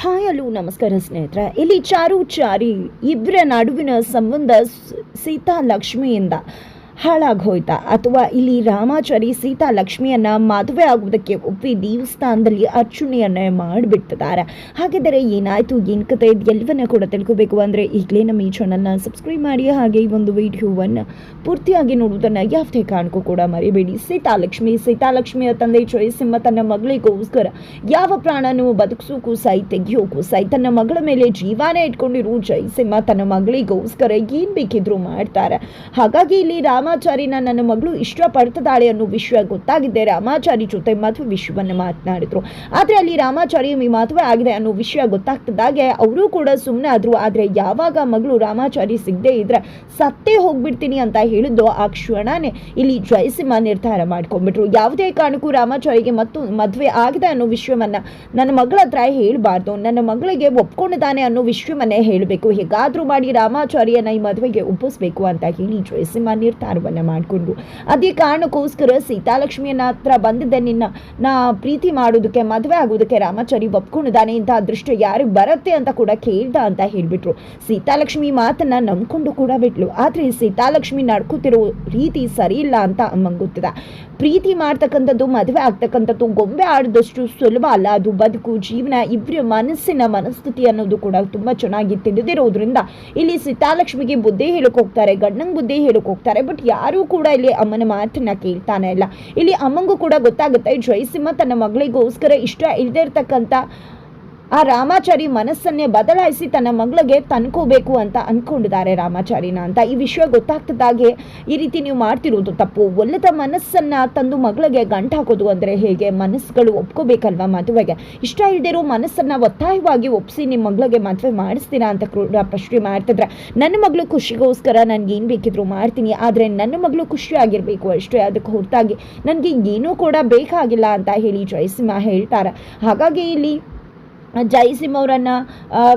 Hi hello ನಮಸ್ಕಾರ ಸ್ನೇಹಿತರೆ. ಇಲ್ಲಿ ಚಾರು ಚಾರಿ ಇಬ್ಬರ ನಡುವಿನ ಸಂಬಂಧ ಸೀತಾ ಲಕ್ಷ್ಮಿಯಿಂದ. ಹಾಳಾಗೋಯ್ತಾ? ಅಥವಾ ಇಲ್ಲಿ ರಾಮಾಚಾರಿ ಸೀತಾ ಲಕ್ಷ್ಮಿಯನ್ನ ಮದುವೆ ಆಗುವುದಕ್ಕೆ ಒಪ್ಪಿ ದೇವಸ್ಥಾನದಲ್ಲಿ ಅರ್ಚನೆಯನ್ನ ಮಾಡಿಬಿಡ್ತಿದ್ದಾರೆ. ಹಾಗಿದ್ದರೆ ಏನಾಯ್ತು? ಏನ್ ಕತೆ? ಎಲ್ಲವನ್ನ ಕೂಡ ತಿಳ್ಕೋಬೇಕು ಅಂದ್ರೆ ಈಗಲೇ ನಮ್ಮ ಈ ಚಾನಲ್ನ ಸಬ್ಸ್ಕ್ರೈಬ್ ಮಾಡಿ. ಹಾಗೆ ಈ ಒಂದು ವಿಡಿಯೋವನ್ನ ಪೂರ್ತಿಯಾಗಿ ನೋಡುವುದನ್ನು ಯಾವುದೇ ಕಾರಣಕ್ಕೂ ಕೂಡ ಮರಿಬೇಡಿ. ಸೀತಾ ಲಕ್ಷ್ಮಿಯ ತಂದೆ ಜಯಸಿಂಹ ತನ್ನ ಮಗಳಿಗೋಸ್ಕರ ಯಾವ ಪ್ರಾಣನೂ ಬದುಕಿಸೋಕ್ಕೂ ಸೈ, ತೆಗಿಯೋಕು ಸೈ. ತನ್ನ ಮಗಳ ಮೇಲೆ ಜೀವಾನೇ ಇಟ್ಕೊಂಡಿರೋ ಜಯಸಿಂಹ ತನ್ನ ಮಗಳಿಗೋಸ್ಕರ ಏನ್ ಬೇಕಿದ್ರು ಮಾಡ್ತಾರೆ. ಹಾಗಾಗಿ ಇಲ್ಲಿ ರಾಮಾಚಾರಿನ ನನ್ನ ಮಗಳು ಇಷ್ಟಪಡ್ತಿದ್ದಾಳೆ ಅನ್ನೋ ವಿಷಯ ಗೊತ್ತಾಗಿದ್ದೆ ರಾಮಾಚಾರಿ ಜೊತೆ ಮದುವೆ ವಿಷಯವನ್ನು ಮಾತನಾಡಿದ್ರು. ಆದ್ರೆ ಅಲ್ಲಿ ರಾಮಾಚಾರಿ ಈ ಮದುವೆ ಆಗಿದೆ ಅನ್ನೋ ವಿಷಯ ಗೊತ್ತಾಗ್ತದಾಗೆ ಅವರು ಕೂಡ ಸುಮ್ಮನೆ ಆದರು. ಆದ್ರೆ ಯಾವಾಗ ಮಗಳು ರಾಮಾಚಾರಿ ಸಿಗದೆ ಇದ್ರೆ ಸತ್ತೇ ಹೋಗ್ಬಿಡ್ತೀನಿ ಅಂತ ಹೇಳಿದ್ದು ಆ ಕ್ಷಣನೇ. ಇಲ್ಲಿ ಜಯಸಿಂಹ ನಿರ್ಧಾರ ಮಾಡ್ಕೊಂಡ್ಬಿಟ್ರು. ಯಾವುದೇ ಕಾರಣಕ್ಕೂ ರಾಮಾಚಾರಿಗೆ ಮತ್ತು ಮದುವೆ ಆಗಿದೆ ಅನ್ನೋ ವಿಷಯವನ್ನ ನನ್ನ ಮಗಳ ಹತ್ರ ಹೇಳಬಾರ್ದು. ನನ್ನ ಮಗಳಿಗೆ ಒಪ್ಕೊಂಡಿದ್ದಾನೆ ಅನ್ನೋ ವಿಷಯವನ್ನೇ ಹೇಳಬೇಕು. ಹೇಗಾದರೂ ಮಾಡಿ ರಾಮಾಚಾರ್ಯನ ಈ ಮದುವೆಗೆ ಒಪ್ಪಿಸ್ಬೇಕು ಅಂತ ಹೇಳಿ ಜಯಸಿಂಹ ನಿರ್ಧಾರವನ್ನ ಮಾಡಿಕೊಂಡ್ರು ಅದೇ ಕಾರಣಕ್ಕೋಸ್ಕರ ಸೀತಾಲಕ್ಷ್ಮಿಯನ್ನ ಹತ್ರ ಬಂದಿದ್ದೆ ನಿನ್ನ. ನಾ ಪ್ರೀತಿ ಮಾಡೋದಕ್ಕೆ, ಮದುವೆ ಆಗೋದಕ್ಕೆ ರಾಮಾಚಾರಿ ಒಪ್ಕೊಂಡಿದ್ದಾನೆ. ಅಂತ ಅದೃಷ್ಟ ಯಾರಿಗೆ ಬರುತ್ತೆ ಅಂತ ಕೂಡ ಕೇಳ್ದ ಅಂತ ಹೇಳ್ಬಿಟ್ರು. ಸೀತಾಲಕ್ಷ್ಮಿ ಮಾತನ್ನ ನಂಬ್ಕೊಂಡು ಕೂಡ ಬಿಟ್ಲು. ಆದ್ರೆ ಸೀತಾಲಕ್ಷ್ಮಿ ನಡ್ಕೋತಿರೋ ರೀತಿ ಸರಿ ಇಲ್ಲ ಅಂತ ಅಮ್ಮಂಗೆ ಗೊತ್ತಿದೆ. ಪ್ರೀತಿ ಮಾಡ್ತಕ್ಕಂಥದ್ದು, ಮದುವೆ ಆಗ್ತಕ್ಕಂಥದ್ದು, ಗೊಂಬೆ ಆಡಿದಷ್ಟು ಸುಲಭ ಅಲ್ಲ. ಅದು ಬದುಕು, ಜೀವನ ಇಬ್ಬರ ಮನಸ್ಸಿನ ಮನಸ್ಥಿತಿ ಅನ್ನೋದು ಕೂಡ ತುಂಬಾ ಚೆನ್ನಾಗಿ ತಿಳಿದಿರೋದ್ರಿಂದ ಇಲ್ಲಿ ಸೀತಾಲಕ್ಷ್ಮಿಗೆ ಬುದ್ಧಿ ಹೇಳಕ್ ಹೋಗ್ತಾರೆ, ಗಂಡಂಗ್ ಬುದ್ಧಿ ಹೇಳಕ್ ಹೋಗ್ತಾರೆ. ಬಟ್ ಯಾರೂ ಕೂಡ ಇಲ್ಲಿ ಅಮ್ಮನ ಮಾತನ್ನ ಕೇಳ್ತಾನೆ ಇಲ್ಲ. ಇಲ್ಲಿ ಅಮ್ಮಂಗೂ ಕೂಡ ಗೊತ್ತಾಗುತ್ತೆ ಜಯಸಿಂಹ ತನ್ನ ಮಗಳಿಗೋಸ್ಕರ ಇಷ್ಟ ಇಲ್ಲದೆ ಇರ್ತಕ್ಕಂಥ ಆ ರಾಮಾಚಾರಿ ಮನಸ್ಸನ್ನೇ ಬದಲಾಯಿಸಿ ತನ್ನ ಮಗಳಿಗೆ ತನ್ಕೋಬೇಕು ಅಂತ ಅಂದ್ಕೊಂಡಿದ್ದಾರೆ ರಾಮಾಚಾರಿನ ಅಂತ. ಈ ವಿಷಯ ಗೊತ್ತಾಗ್ತದಾಗೆ ಈ ರೀತಿ ನೀವು ಮಾಡ್ತಿರೋದು ತಪ್ಪು. ಒಲ್ಲದ ಮನಸ್ಸನ್ನ ತಂದು ಮಗಳಿಗೆ ಗಂಟು ಹಾಕೋದು ಅಂದ್ರೆ ಹೇಗೆ? ಮನಸ್ಸುಗಳು ಒಪ್ಕೋಬೇಕಲ್ವಾ ಮದುವೆಗೆ? ಇಷ್ಟ ಇಲ್ದಿರೋ ಮನಸ್ಸನ್ನ ಒತ್ತಾಯವಾಗಿ ಒಪ್ಸಿ ನಿಮ್ಮ ಮಗಳಿಗೆ ಮದುವೆ ಮಾಡಿಸ್ತೀರಾ ಅಂತ ಕೂಡ ಪ್ರಶ್ನೆ ಮಾಡ್ತಿದ್ರೆ. ನನ್ನ ಮಗಳು ಖುಷಿಗೋಸ್ಕರ ನನಗೆ ಏನು ಬೇಕಿದ್ರು ಮಾಡ್ತೀನಿ. ಆದರೆ ನನ್ನ ಮಗಳು ಖುಷಿಯಾಗಿರಬೇಕು ಅಷ್ಟೇ. ಅದಕ್ಕೆ ಹೊರತಾಗಿ ನನಗೆ ಏನೂ ಕೂಡ ಬೇಕಾಗಿಲ್ಲ ಅಂತ ಹೇಳಿ ಜಯಸಿಂಹ ಹೇಳ್ತಾರೆ. ಹಾಗಾಗಿ ಇಲ್ಲಿ ಜಯಸಿಂಹ ಅವರನ್ನು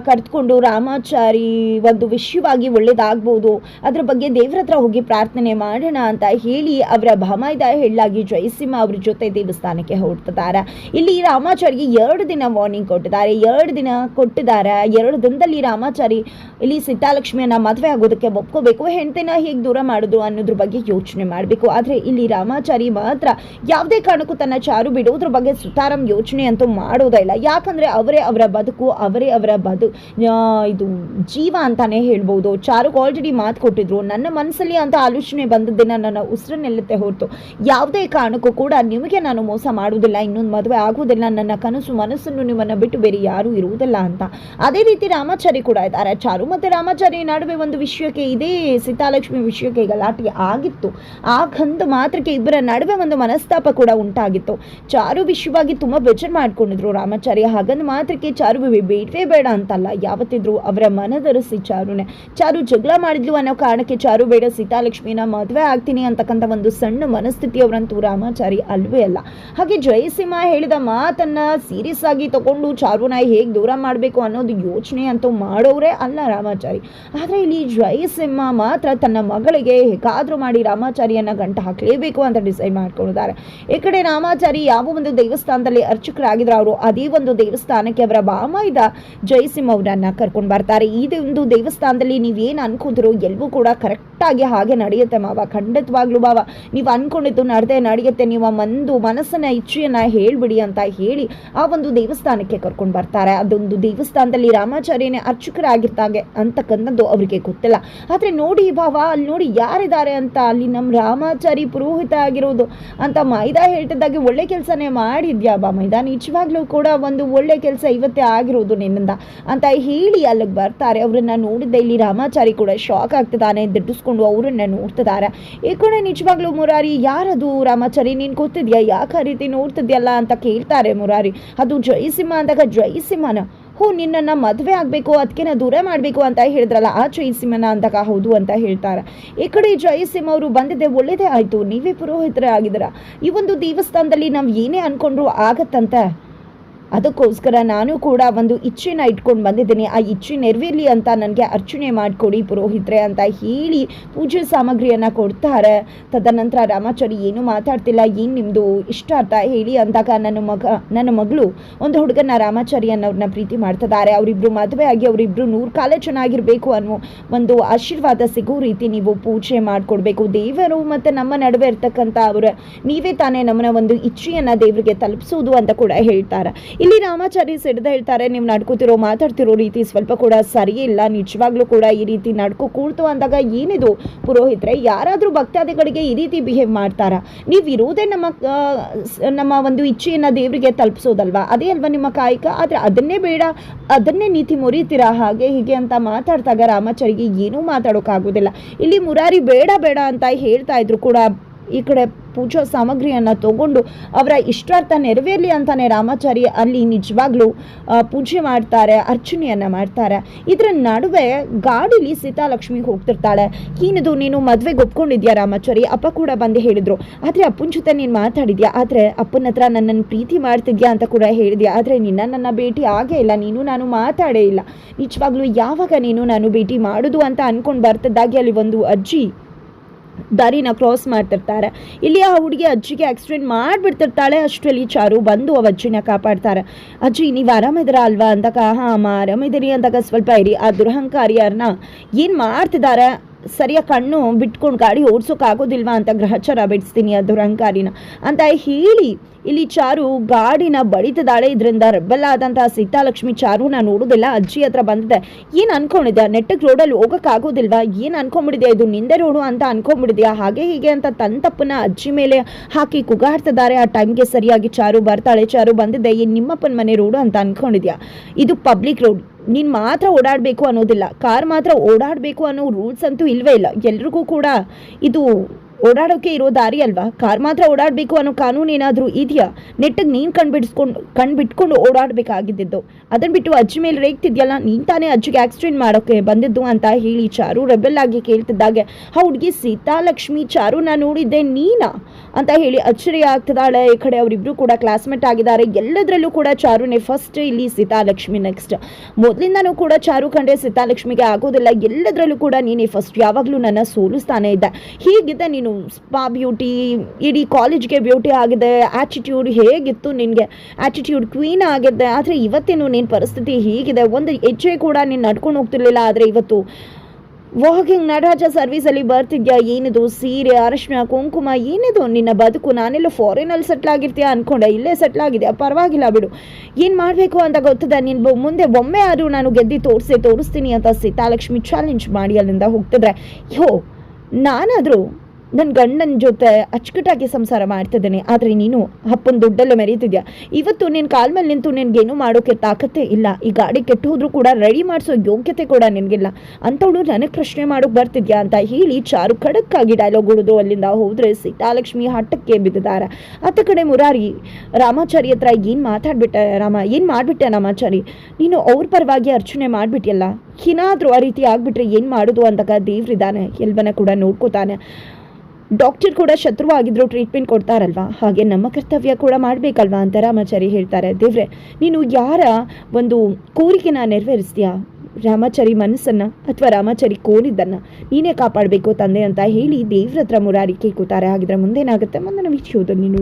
ಕರೆದುಕೊಂಡು ರಾಮಾಚಾರಿ ಒಂದು ವಿಷಯವಾಗಿ ಒಳ್ಳೇದಾಗ್ಬೋದು. ಅದರ ಬಗ್ಗೆ ದೇವ್ರ ಹತ್ರ ಹೋಗಿ ಪ್ರಾರ್ಥನೆ ಮಾಡೋಣ ಅಂತ ಹೇಳಿ ಅವರ ಭಮಾಯದ ಹೆಳ್ಳಾಗಿ ಜಯಸಿಂಹ ಅವ್ರ ಜೊತೆ ದೇವಸ್ಥಾನಕ್ಕೆ ಹೊರಡ್ತಿದ್ದಾರೆ. ಇಲ್ಲಿ ರಾಮಾಚಾರಿಗೆ ಎರಡು ದಿನ ವಾರ್ನಿಂಗ್ ಕೊಟ್ಟಿದ್ದಾರೆ. ಎರಡು ದಿನ ಕೊಟ್ಟಿದ್ದಾರೆ. ಎರಡು ದಿನದಲ್ಲಿ ರಾಮಾಚಾರಿ ಇಲ್ಲಿ ಸೀತಾಲಕ್ಷ್ಮಿಯನ್ನ ಮದುವೆ ಆಗೋದಕ್ಕೆ ಒಪ್ಕೋಬೇಕು. ಹೆಂಡತಿನ ಹೇಗೆ ದೂರ ಮಾಡೋದು ಅನ್ನೋದ್ರ ಬಗ್ಗೆ ಯೋಚನೆ ಮಾಡಬೇಕು. ಆದರೆ ಇಲ್ಲಿ ರಾಮಾಚಾರಿ ಮಾತ್ರ ಯಾವುದೇ ಕಾರಣಕ್ಕೂ ತನ್ನ ಚಾರು ಬಿಡೋದ್ರ ಬಗ್ಗೆ ಸುತಾರಾಮ್ ಯೋಚನೆ ಅಂತೂ ಮಾಡೋದೇ ಇಲ್ಲ. ಯಾಕಂದರೆ ಅವರೇ ಅವರ ಬದುಕು ಅವರೇ ಅವರ ಬದು ಇದು ಜೀವ ಅಂತಾನೆ ಹೇಳ್ಬೋದು. ಚಾರುಕ್ ಆಲ್ರೆಡಿ ಮಾತು ಕೊಟ್ಟಿದ್ರು. ನನ್ನ ಮನಸ್ಸಲ್ಲಿ ಅಂತ ಆಲೋಚನೆ ಬಂದದ್ದಿನ ನನ್ನ ಉಸಿರನ್ನೆಲ್ಲತ್ತೆ ಹೊರತು. ಯಾವುದೇ ಕಾರಣಕ್ಕೂ ಕೂಡ ನಿಮಗೆ ನಾನು ಮೋಸ ಮಾಡುವುದಿಲ್ಲ. ಇನ್ನೊಂದು ಮದುವೆ ಆಗುವುದಿಲ್ಲ. ನನ್ನ ಕನಸು ಮನಸ್ಸನ್ನು ನಿಮ್ಮನ್ನು ಬಿಟ್ಟು ಬೇರೆ ಯಾರೂ ಇರುವುದಿಲ್ಲ ಅಂತ. ಅದೇ ರೀತಿ ರಾಮಾಚಾರಿ ಕೂಡ ಇದ್ದಾರೆ. ಚಾರು ಮತ್ತು ರಾಮಾಚಾರಿ ನಡುವೆ ಒಂದು ವಿಷಯಕ್ಕೆ ಇದೇ ಸೀತಾಲಕ್ಷ್ಮಿ ವಿಷಯಕ್ಕೆ ಗಲಾಟೆ ಆಗಿತ್ತು. ಆಗಂತ ಮಾತ್ರಕ್ಕೆ ಇಬ್ಬರ ನಡುವೆ ಒಂದು ಮನಸ್ತಾಪ ಕೂಡ ಉಂಟಾಗಿತ್ತು. ಚಾರು ವಿಷಯವಾಗಿ ತುಂಬಾ ಬೇಜಾರು ಮಾಡ್ಕೊಂಡಿದ್ರು ರಾಮಾಚಾರಿ ಹಾಗಂದು ಮಾತ್ರಕ್ಕೆ ಚಾರು ಬೇ- ಬೇಡವೇ ಬೇಡ ಅಂತಲ್ಲ. ಯಾವತ್ತಿದ್ರು ಅವರ ಮನದರಸಿ ಚಾರುನೆ. ಚಾರು ಜಗಳ ಮಾಡಿದ್ಲು ಅನ್ನೋ ಕಾರಣಕ್ಕೆ ಚಾರು ಬೇಡ, ಸೀತಾಲಕ್ಷ್ಮಿನ ಮದುವೆ ಆಗ್ತೀನಿ ಅಂತಕ್ಕಂಥ ಒಂದು ಸಣ್ಣ ಮನಸ್ಥಿತಿ ಅವರಂತೂ ರಾಮಾಚಾರಿ ಅಲ್ವೇ ಅಲ್ಲ. ಹಾಗೆ ಜಯಸಿಂಹ ಹೇಳಿದ ಮಾತನ್ನ ಸೀರಿಯಸ್ ಆಗಿ ತಗೊಂಡು ಚಾರುನ ಹೇಗೆ ದೂರ ಮಾಡಬೇಕು ಅನ್ನೋದು ಯೋಚನೆ ಅಂತೂ ಮಾಡೋರೇ ಅಲ್ಲ ರಾಮಾಚಾರಿ. ಆದರೆ ಇಲ್ಲಿ ಜಯಸಿಂಹ ಮಾತ್ರ ತನ್ನ ಮಗಳಿಗೆ ಹೇಗಾದರೂ ಮಾಡಿ ರಾಮಾಚಾರಿಯನ್ನ ಗಂಟು ಹಾಕಲೇಬೇಕು ಅಂತ ಡಿಸೈಡ್ ಮಾಡ್ಕೊಂಡಿದ್ದಾರೆ. ಈ ಕಡೆ ರಾಮಾಚಾರಿ ಯಾವ ಒಂದು ದೇವಸ್ಥಾನದಲ್ಲಿ ಅರ್ಚಕರಾಗಿದ್ರು ಅವರು ಅದೇ ಒಂದು ದೇವಸ್ಥಾನಕ್ಕೆ ಅವರ ಬಾಮಾಯ್ದ ಜಯಸಿಂಹ ಅವರನ್ನ ಕರ್ಕೊಂಡು ಬರ್ತಾರೆ. ಇದೊಂದು ದೇವಸ್ಥಾನದಲ್ಲಿ ನೀವೇನು ಅನ್ಕೊಂತಿರೋ ಎಲ್ಲವೂ ಕೂಡ ಕರೆಕ್ಟಾಗಿ ಹಾಗೆ ನಡೆಯುತ್ತೆ ಮಾವ. ಖಂಡಿತವಾಗ್ಲೂ ಬಾವ ನೀವು ಅನ್ಕೊಂಡಿದ್ದು ನಡೆದೇ ನಡೆಯುತ್ತೆ. ನೀವು ಮಂದು ಮನಸ್ಸನ್ನ, ಇಚ್ಛೆಯನ್ನ ಹೇಳ್ಬಿಡಿ ಅಂತ ಹೇಳಿ ಆ ಒಂದು ದೇವಸ್ಥಾನಕ್ಕೆ ಕರ್ಕೊಂಡು ಬರ್ತಾರೆ. ಅದೊಂದು ದೇವಸ್ಥಾನದಲ್ಲಿ ರಾಮಾಚಾರ್ಯನೇ ಅರ್ಚಕರಾಗಿರ್ತಾಗೆ ಅಂತಕ್ಕಂಥದ್ದು ಅವರಿಗೆ ಗೊತ್ತಿಲ್ಲ. ಆದರೆ ನೋಡಿ ಭಾವ ಅಲ್ಲಿ ನೋಡಿ ಯಾರಿದ್ದಾರೆ ಅಂತ? ಅಲ್ಲಿ ನಮ್ಮ ರಾಮಾಚಾರಿ ಪುರೋಹಿತ ಆಗಿರೋದು ಅಂತ ಮೈದಾ ಹೇಳ್ತಿದ್ದಾಗೆ ಒಳ್ಳೆ ಕೆಲಸನೇ ಮಾಡಿದ್ಯಾ ಬಾ ಮೈದಾ? ನಿಜವಾಗ್ಲೂ ಕೂಡ ಒಂದು ಒಳ್ಳೆ ಕೆಲಸ ಇವತ್ತೇ ಆಗಿರೋದು ನಿನ್ನಿಂದ ಅಂತ ಹೇಳಿ ಅಲ್ಲಿಗೆ ಬರ್ತಾರೆ. ಅವರನ್ನು ನೋಡಿದ್ದೆ, ಇಲ್ಲಿ ರಾಮಾಚಾರಿ ಕೂಡ ಶಾಕ್ ಆಗ್ತಿದ್ದಾನೆ, ದಿಟ್ಟಿಸ್ಕೊಂಡು ಅವರನ್ನು ನೋಡ್ತಿದ್ದಾರೆ. ಈ ಕಡೆ ನಿಜವಾಗ್ಲೂ ಮುರಾರಿ, ಯಾರದು ರಾಮಾಚಾರಿ? ನೀನು ಗೊತ್ತಿದ್ಯಾ? ಯಾಕೆ ಆ ರೀತಿ ನೋಡ್ತಿದ್ಯಲ್ಲ ಅಂತ ಕೇಳ್ತಾರೆ ಮುರಾರಿ. ಅದು ಜಯಸಿಂಹ ಅಂದಾಗ ಜಯಸಿಂಹನ. ಹೋ, ನಿನ್ನನ್ನು ಮದುವೆ ಆಗಬೇಕು ಅದಕ್ಕೆ ದೂರ ಮಾಡಬೇಕು ಅಂತ ಹೇಳಿದ್ರಲ್ಲ, ಆ ಜಯಸಿಂಹನ ಅಂದಾಗ ಹೌದು ಅಂತ ಹೇಳ್ತಾರೆ. ಈ ಕಡೆ ಜಯಸಿಂಹ ಅವರು ಬಂದಿದ್ದೆ, ಒಳ್ಳೇದೇ ಆಯಿತು, ನೀವೇ ಪುರೋಹಿತರೇ ಆಗಿದ್ದೀರ? ಈ ಒಂದು ದೇವಸ್ಥಾನದಲ್ಲಿ ನಾವು ಏನೇ ಅಂದ್ಕೊಂಡ್ರು ಆಗತ್ತಂತೆ? ಅದಕ್ಕೋಸ್ಕರ ನಾನು ಕೂಡ ಒಂದು ಇಚ್ಛೆನ ಇಟ್ಕೊಂಡು ಬಂದಿದ್ದೀನಿ. ಆ ಇಚ್ಛೆ ನೆರವೇರಲಿ ಅಂತ ನನಗೆ ಅರ್ಚನೆ ಮಾಡಿಕೊಡಿ ಪುರೋಹಿತ್ರೆ ಅಂತ ಹೇಳಿ ಪೂಜೆ ಸಾಮಗ್ರಿಯನ್ನು ಕೊಡ್ತಾರೆ. ತದನಂತರ ರಾಮಾಚಾರಿ ಏನು ಮಾತಾಡ್ತಿಲ್ಲ, ಏನು ನಿಮ್ಮದು ಇಷ್ಟ ಅಂತ ಹೇಳಿ ಅಂದಾಗ ನನ್ನ ಮಗ, ನನ್ನ ಮಗಳು ಒಂದು ಹುಡುಗನ ರಾಮಾಚಾರಿ ಅನ್ನೋರನ್ನ ಪ್ರೀತಿ ಮಾಡ್ತಿದ್ದಾರೆ. ಅವರಿಬ್ಬರು ಮದುವೆ ಆಗಿ ಅವರಿಬ್ಬರು ನೂರು ಕಾಲ ಚೆನ್ನಾಗಿರಬೇಕು ಅನ್ನೋ ಒಂದು ಆಶೀರ್ವಾದ ಸಿಗೋ ರೀತಿ ನೀವು ಪೂಜೆ ಮಾಡಿಕೊಡ್ಬೇಕು. ದೇವರು ಮತ್ತು ನಮ್ಮ ನಡುವೆ ಇರ್ತಕ್ಕಂಥ ಅವರ, ನೀವೇ ತಾನೇ ನಮ್ಮನ್ನ ಒಂದು ಇಚ್ಛೆಯನ್ನು ದೇವರಿಗೆ ತಲುಪಿಸೋದು ಅಂತ ಕೂಡ ಹೇಳ್ತಾರೆ. ಇಲ್ಲಿ ರಾಮಾಚಾರಿ ಸಿಡ್ದ ಹೇಳ್ತಾರೆ, ನೀವು ನಡ್ಕೋತಿರೋ, ಮಾತಾಡ್ತಿರೋ ರೀತಿ ಸ್ವಲ್ಪ ಕೂಡ ಸರಿ ಇಲ್ಲ. ನಿಜವಾಗ್ಲೂ ಕೂಡ ಈ ರೀತಿ ನಡ್ಕೋ ಕೂಡ್ತು ಅಂದಾಗ ಏನಿದು? ಪುರೋಹಿತ್ರೆ, ಯಾರಾದರೂ ಭಕ್ತಾದಿಗಳಿಗೆ ಈ ರೀತಿ ಬಿಹೇವ್ ಮಾಡ್ತಾರ? ನೀವು ಇರೋದೇ ನಮ್ಮ ನಮ್ಮ ಒಂದು ಇಚ್ಛೆಯನ್ನು ದೇವರಿಗೆ ತಲುಪಿಸೋದಲ್ವಾ? ಅದೇ ಅಲ್ವಾ ನಿಮ್ಮ ಕಾಯಕ? ಆದರೆ ಅದನ್ನೇ ಬೇಡ. ಅದನ್ನೇ ನೀತಿ ಮುರಿತೀರಾ? ಹಾಗೆ ಹೀಗೆ ಅಂತ ಮಾತಾಡ್ತಾಗ ರಾಮಾಚಾರಿಗೆ ಏನೂ ಮಾತಾಡೋಕ್ಕಾಗೋದಿಲ್ಲ ಇಲ್ಲಿ ಮುರಾರಿ ಬೇಡ ಬೇಡ ಅಂತ ಹೇಳ್ತಾ ಇದ್ರು ಕೂಡ ಈ ಕಡೆ ಪೂಜಾ ಸಾಮಗ್ರಿಯನ್ನು ತಗೊಂಡು ಅವರ ಇಷ್ಟಾರ್ಥ ನೆರವೇರಲಿ ಅಂತಾನೆ ರಾಮಾಚಾರಿ ಅಲ್ಲಿ ನಿಜವಾಗ್ಲೂ ಪೂಜೆ ಮಾಡ್ತಾರೆ, ಅರ್ಚನೆಯನ್ನು ಮಾಡ್ತಾರೆ. ಇದರ ನಡುವೆ ಗಾಡಿಲಿ ಸೀತಾಲಕ್ಷ್ಮಿ ಹೋಗ್ತಿರ್ತಾಳೆ. ಏನಿದು ನೀನು ಮದುವೆಗೆ ಒಪ್ಕೊಂಡಿದ್ಯಾ ರಾಮಾಚಾರಿ? ಅಪ್ಪ ಕೂಡ ಬಂದು ಹೇಳಿದ್ರು. ಆದರೆ ಅಪ್ಪನ ಜೊತೆ ನೀನು ಮಾತಾಡಿದ್ಯಾ? ಆದರೆ ಅಪ್ಪನ ಹತ್ರ ನನ್ನನ್ನು ಪ್ರೀತಿ ಮಾಡ್ತಿದ್ಯಾ ಅಂತ ಕೂಡ ಹೇಳಿದ್ಯಾ? ಆದರೆ ನಿನ್ನ ನನ್ನ ಭೇಟಿ ಆಗೇ ಇಲ್ಲ. ನೀನು ನಾನು ಮಾತಾಡೇ ಇಲ್ಲ. ನಿಜವಾಗ್ಲೂ ಯಾವಾಗ ನೀನು ನಾನು ಭೇಟಿ ಮಾಡೋದು ಅಂತ ಅಂದ್ಕೊಂಡು ಬರ್ತಿದ್ದಾಗೆ ಅಲ್ಲಿ ಒಂದು ಅಜ್ಜಿ ದಾರಿನ ಕ್ರಾಸ್ ಮಾಡ್ತಿರ್ತಾರೆ. ಇಲ್ಲಿ ಆ ಹುಡುಗಿ ಅಜ್ಜಿಗೆ ಆಕ್ಸಿಡೆಂಟ್ ಮಾಡಿಬಿಡ್ತಿರ್ತಾಳೆ. ಅಷ್ಟರಲ್ಲಿ ಚಾರು ಬಂದು ಅವ ಅಜ್ಜಿನ ಕಾಪಾಡ್ತಾರೆ. ಅಜ್ಜಿ, ನೀವು ಆರಾಮಿದ್ದೀರಾ ಅಲ್ವಾ? ಅಂದಾಗ, ಹಾಂ, ಅಮ್ಮ ಆರಾಮಿದ್ದೀರಿ ಅಂದಾಗ, ಸ್ವಲ್ಪ ಇರಿ ಆ ದುರಹಂಕಾರಿಯರ್ನ ಏನು ಮಾಡ್ತಿದ್ದಾರೆ? ಸರಿಯಾಗಿ ಕಣ್ಣು ಬಿಟ್ಕೊಂಡು ಗಾಡಿ ಓಡಿಸೋಕ್ಕಾಗೋದಿಲ್ವಾ ಅಂತ ಗ್ರಹಚಾರ ಬಿಡಿಸ್ತೀನಿ ಅದು ದುರಹಂಕಾರಿನ ಅಂತ ಹೇಳಿ ಇಲ್ಲಿ ಚಾರು ಗಾಡಿನ ಬಡಿತದಾಳೆ ಇದರಿಂದ ರೆಬಲ್ ಆದಂತಹ ಸೀತಾಲಕ್ಷ್ಮಿ ಚಾರುನ ನೋಡೋದಿಲ್ಲ. ಅಜ್ಜಿ ಹತ್ರ ಬಂದಿದೆ. ಏನು ಅನ್ಕೊಂಡಿದ್ಯಾ? ನೆಟ್ಟಗೆ ರೋಡಲ್ಲಿ ಹೋಗೋಕ್ಕಾಗೋದಿಲ್ವಾ ಏನು ಅನ್ಕೊಂಬಿಡಿದ್ಯಾ ಇದು ನಿಂದೆ ರೋಡು ಅಂತ ಅನ್ಕೊಂಬಿಡಿದ್ಯಾ ಹಾಗೆ ಹೀಗೆ ಅಂತ ತನ್ನ ತಪ್ಪನ್ನ ಅಜ್ಜಿ ಮೇಲೆ ಹಾಕಿ ಕುಗಾಡ್ತಿದ್ದಾರೆ. ಆ ಟೈಮ್ಗೆ ಸರಿಯಾಗಿ ಚಾರು ಬರ್ತಾಳೆ. ಚಾರು ಬಂದಿದೆ. ಏನು ನಿಮ್ಮಪ್ಪನ ಮನೆ ರೋಡು ಅಂತ ಅನ್ಕೊಂಡಿದ್ಯಾ? ಇದು ಪಬ್ಲಿಕ್ ರೋಡ್ ನೀನು ಮಾತ್ರ ಓಡಾಡಬೇಕು ಅನ್ನೋದಿಲ್ಲ. ಕಾರ್ ಮಾತ್ರ ಓಡಾಡಬೇಕು ಅನ್ನೋ ರೂಲ್ಸ್ ಅಂತೂ ಇಲ್ಲವೇ ಇಲ್ಲ. ಎಲ್ರಿಗೂ ಕೂಡ ಇದು ಓಡಾಡೋಕೆ ಇರೋ ದಾರಿ ಅಲ್ವಾ? ಕಾರ್ ಮಾತ್ರ ಓಡಾಡಬೇಕು ಅನ್ನೋ ಕಾನೂನು ಏನಾದರೂ ಇದೆಯಾ? ನೆಟ್ಟಿಗೆ ನೀನು ಕಣ್ ಬಿಡಿಸ್ಕೊಂಡು, ಕಣ್ ಬಿಟ್ಕೊಂಡು ಓಡಾಡಬೇಕಾಗಿದ್ದು ಅದನ್ನು ಬಿಟ್ಟು ಅಜ್ಜಿ ಮೇಲೆ ರೇಗ್ತಿದ್ಯಲ್ಲ, ನೀನು ತಾನೇ ಅಜ್ಜಿಗೆ ಆಕ್ಸಿಡೆಂಟ್ ಮಾಡೋಕ್ಕೆ ಬಂದಿದ್ದು ಅಂತ ಹೇಳಿ ಚಾರು ರೆಬೆಲ್ ಆಗಿ ಕೇಳ್ತಿದ್ದಾಗೆ, ಆ ಹುಡುಗಿ ಸೀತಾಲಕ್ಷ್ಮಿ ಚಾರುನ ನೋಡಿದ್ದೆ ನೀನಾ? ಅಂತ ಹೇಳಿ ಅಚ್ಚರಿ ಆಗ್ತಿದ್ದಾಳೆ. ಈ ಕಡೆ ಅವರಿಬ್ಬರು ಕೂಡ ಕ್ಲಾಸ್ಮೇಟ್ ಆಗಿದ್ದಾರೆ. ಎಲ್ಲದರಲ್ಲೂ ಕೂಡ ಚಾರುನೇ ಫಸ್ಟ್ ಇಲ್ಲಿ ಸೀತಾಲಕ್ಷ್ಮಿ ನೆಕ್ಸ್ಟ್ ಮೊದಲಿಂದನೂ ಕೂಡ ಚಾರು ಕಂಡ್ರೆ ಸೀತಾಲಕ್ಷ್ಮಿಗೆ ಆಗೋದಿಲ್ಲ. ಎಲ್ಲದರಲ್ಲೂ ಕೂಡ ನೀನೇ ಫಸ್ಟ್ ಯಾವಾಗಲೂ ನನ್ನ ಸೋಲಿಸ್ತಾನೆ ಇದ್ದ ಹೀಗಿದ್ದ ನೀನು ಸ್ಪಾ ಬ್ಯೂಟಿ, ಇಡೀ ಕಾಲೇಜ್ಗೆ ಬ್ಯೂಟಿ ಆಗಿದೆ ಆ್ಯಟಿಟ್ಯೂಡ್ ಹೇಗಿತ್ತು ನಿನಗೆ? ಆ್ಯಟಿಟ್ಯೂಡ್ ಕ್ವೀನ್ ಆಗಿದೆ ಆದರೆ ಇವತ್ತೇನು ನಿನ್ನ ಪರಿಸ್ಥಿತಿ ಹೀಗಿದೆ. ಒಂದು ಹೆಜ್ಜೆ ಕೂಡ ನೀನು ನಡ್ಕೊಂಡು ಹೋಗ್ತಿರ್ಲಿಲ್ಲ, ಆದರೆ ಇವತ್ತು ವಾಕಿಂಗ್ ನಟರಾಜ ಸರ್ವಿಸಲ್ಲಿ ಬರ್ತಿದ್ಯಾ? ಏನಿದು? ಸೀರೆ, ಅರಶಿನ, ಕುಂಕುಮ, ಏನಿದು? ನಿನ್ನ ಬದುಕು ನಾನೆಲ್ಲ ಫಾರಿನಲ್ಲಿ ಸೆಟ್ಲ್ ಆಗಿರ್ತೀಯ ಅನ್ಕೊಂಡೆ, ಇಲ್ಲೇ ಸೆಟ್ಲ್ ಆಗಿದೆಯಾ? ಪರವಾಗಿಲ್ಲ ಬಿಡು. ಏನು ಮಾಡಬೇಕು ಅಂತ ಗೊತ್ತದ, ನೀನು ಮುಂದೆ ಒಮ್ಮೆ ಆದರೂ ನಾನು ಗೆದ್ದಿ ತೋರಿಸಿ, ತೋರಿಸ್ತೀನಿ ಅಂತ ಸೀತಾಲಕ್ಷ್ಮಿ ಚಾಲೆಂಜ್ ಮಾಡಿ ಅಲ್ಲಿಂದ ಹೋಗ್ತಿದ್ರೆ. ಯೋ, ನಾನಾದರೂ ನನ್ನ ಗಂಡನ ಜೊತೆ ಅಚ್ಚುಕಟ್ಟಾಗಿ ಸಂಸಾರ ಮಾಡ್ತಿದ್ದೇನೆ. ಆದರೆ ನೀನು ಅಪ್ಪನ ದುಡ್ಡಲ್ಲೇ ಮೆರೀತಿದ್ಯಾ? ಇವತ್ತು ನಿನ್ನ ಕಾಲ ಮೇಲೆ ನಿಂತು ನಿನಗೇನು ಮಾಡೋಕ್ಕೆ ತಾಕತ್ತೆ ಇಲ್ಲ. ಈ ಗಾಡಿ ಕೆಟ್ಟು ಹೋದರೂ ಕೂಡ ರೆಡಿ ಮಾಡಿಸೋ ಯೋಗ್ಯತೆ ಕೂಡ ನಿನಗಿಲ್ಲ. ಅಂಥವಳು ನನಗೆ ಪ್ರಶ್ನೆ ಮಾಡೋಕೆ ಬರ್ತಿದ್ಯಾ ಅಂತ ಹೇಳಿ ಚಾರು ಖಡಕ್ಕಾಗಿ ಡೈಲಾಗ್ ಹೊಡೆದು ಅಲ್ಲಿಂದ ಹೋದರೆ ಸೀತಾಲಕ್ಷ್ಮಿ ಹಟ್ಟಕ್ಕೆ ಬಿದ್ದಿದ್ದಾರೆ. ಅತ್ತ ಕಡೆ ಮುರಾರಿ, ರಾಮಾಚಾರಿ ಹತ್ರ ಏನು ಮಾತಾಡ್ಬಿಟ್ಟೆ ರಾಮ, ಏನು ಮಾಡಿಬಿಟ್ಟೆ ರಾಮಾಚಾರಿ? ನೀನು ಅವ್ರ ಪರವಾಗಿ ಅರ್ಚನೆ ಮಾಡಿಬಿಟ್ಟಿಯಲ್ಲ ಏನಾದರೂ ಆ ರೀತಿ ಆಗಿಬಿಟ್ರೆ ಏನು ಮಾಡೋದು ಅಂದಾಗ ದೇವ್ರಿದ್ದಾನೆ. ಎಲ್ವನ ಕೂಡ ನೋಡ್ಕೋತಾನೆ. ಡಾಕ್ಟರ್ ಕೂಡ ಶತ್ರುವಾಗಿದ್ರು ಟ್ರೀಟ್ಮೆಂಟ್ ಕೊಡ್ತಾರಲ್ವಾ? ಹಾಗೆ ನಮ್ಮ ಕರ್ತವ್ಯ ಕೂಡ ಮಾಡಬೇಕಲ್ವಾ ಅಂತ ರಾಮಾಚಾರಿ ಹೇಳ್ತಾರೆ. ದೇವ್ರೆ, ನೀನು ಯಾರ ಒಂದು ಕೋರಿಕೆನ ನೆರವೇರಿಸ್ತೀಯಾ? ರಾಮಾಚಾರಿ ಮನಸ್ಸನ್ನು ಅಥವಾ ರಾಮಾಚಾರಿ ಕೋರಿದ್ದನ್ನು ನೀನೇ ಕಾಪಾಡಬೇಕು ತಂದೆ ಅಂತ ಹೇಳಿ ದೇವ್ರ ಹತ್ರ ಮುರಾರಿ ಕೇಳ್ಕೊತಾರೆ. ಹಾಗಿದ್ರೆ ಮುಂದೇನಾಗುತ್ತೆ? ಮುಂದಿನ ವಿಷಯದಲ್ಲಿ ನೀನು